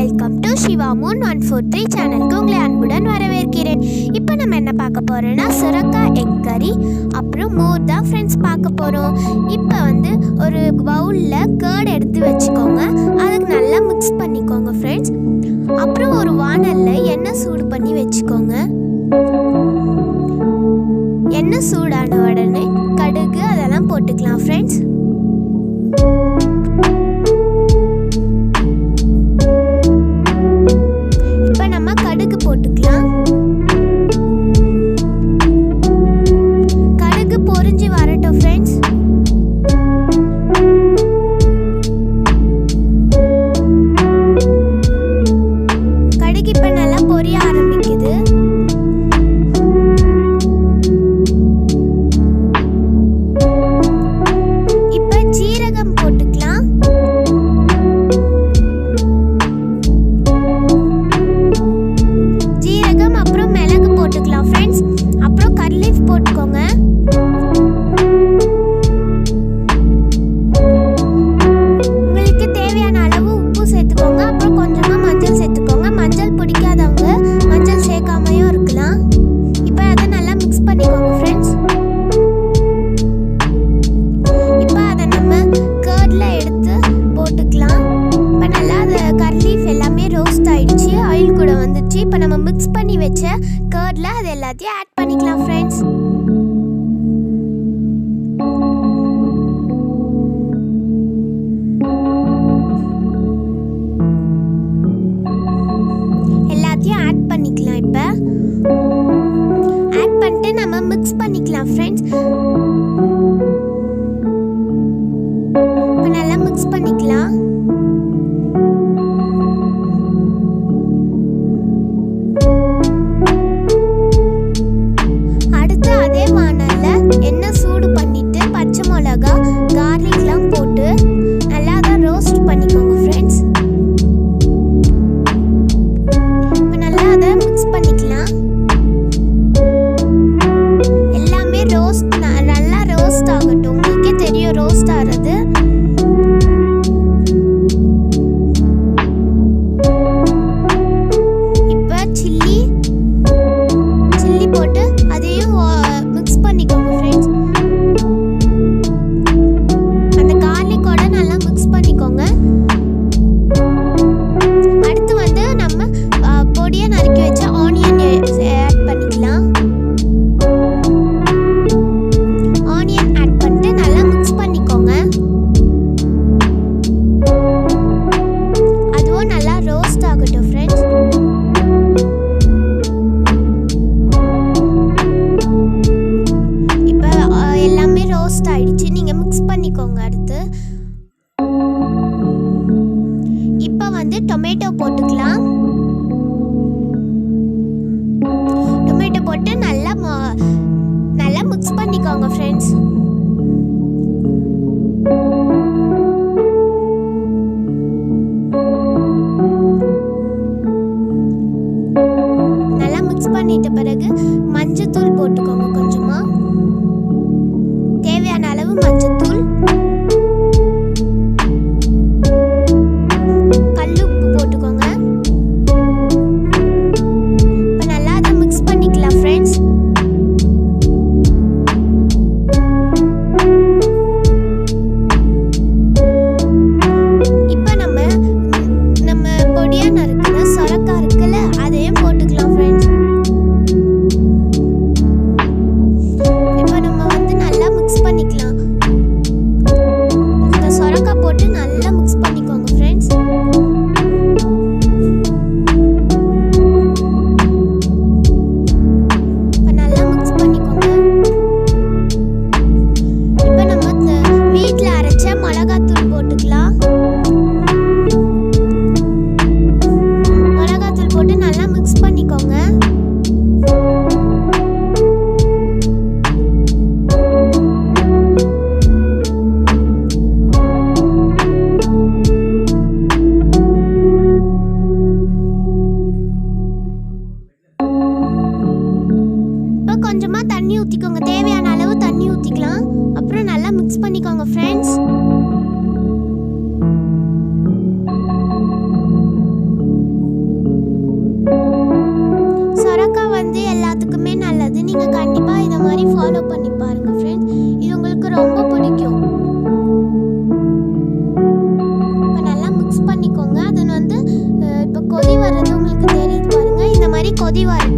Welcome to Siva moon one four three சேனலுக்கு உங்களை அன்புடன் வரவேற்கிறேன். இப்போ நம்ம என்ன பார்க்க போகிறோன்னா சுரக்கா எக் கறி அப்புறம் மோர் தான் ஃப்ரெண்ட்ஸ் பார்க்க போகிறோம் இப்போ வந்து ஒரு பவுலில் கேர்டு எடுத்து வச்சுக்கோங்க. இப்போ நம்ம மிக்ஸ் பண்ணி வச்ச கேர்டில் அது எல்லாத்தையும் ஆட் பண்ணிக்கலாம் Heroes taradı பேஸ்ட் ஆகிடுச்சு நீங்கள் மிக்ஸ் பண்ணிக்கோங்க அடுத்து. இப்போ வந்து டொமேட்டோ போட்டுக்கலாம். டொமேட்டோ போட்டு நல்லா நல்லா மிக்ஸ் பண்ணிக்கோங்க ஃப்ரெண்ட்ஸ் நல்லா மிக்ஸ் பண்ணிட்ட பிறகு மஞ்சள்தூள் போட்டுக்கோங்க கொஞ்சமாக அளவு மஞ்சத்தூள் ஊற்றிக்கோங்க தேவையான அளவு தண்ணி ஊற்றிக்கலாம் அப்புறம் நல்லா மிக்ஸ் பண்ணிக்கோங்க ஃப்ரெண்ட்ஸ் சொரக்கா வந்து எல்லாத்துக்குமே நல்லது. நீங்கள் கண்டிப்பாக இதை மாதிரி ஃபாலோ பண்ணி பாருங்க ஃப்ரெண்ட்ஸ் இது உங்களுக்கு ரொம்ப பிடிக்கும். இப்போ நல்லா மிக்ஸ் பண்ணிக்கோங்க. அது வந்து இப்போ கொதி வர்றது உங்களுக்கு தெரியுது பாருங்க. இந்த மாதிரி கொதி வர